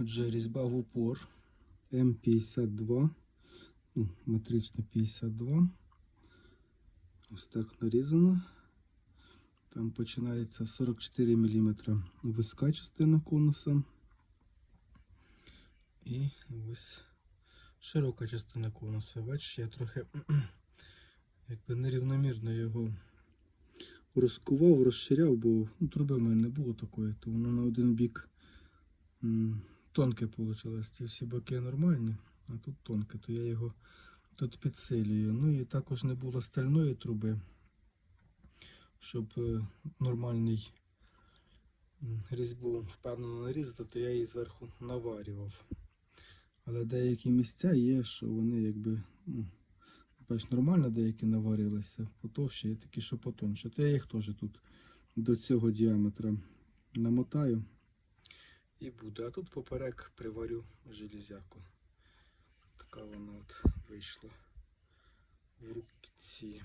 Отже, різьба в упор М52, ну, метрично 52. Ось так нарізано. Там починається 44 мм вузька частина конуса. І ось широка частина конуса. Бачиш, я трохи якби нерівномірно його розкував, розширяв, бо ну, труби в мене не було такої, то воно на один бік тонке вийшло. Ці всі боки нормальні, а тут тонке, то я його тут підсилюю. Ну і також не було стальної труби, щоб е, нормальний різьбу впевнено нарізати, то я її зверху наварював. Але деякі місця є, що вони якби. Ну, Бач, нормально деякі наварилися, потовщі, і такі, що потоньше. То я їх теж тут до цього діаметра намотаю і буде. А тут поперек приварю железяку. Така вона от вийшла в руці.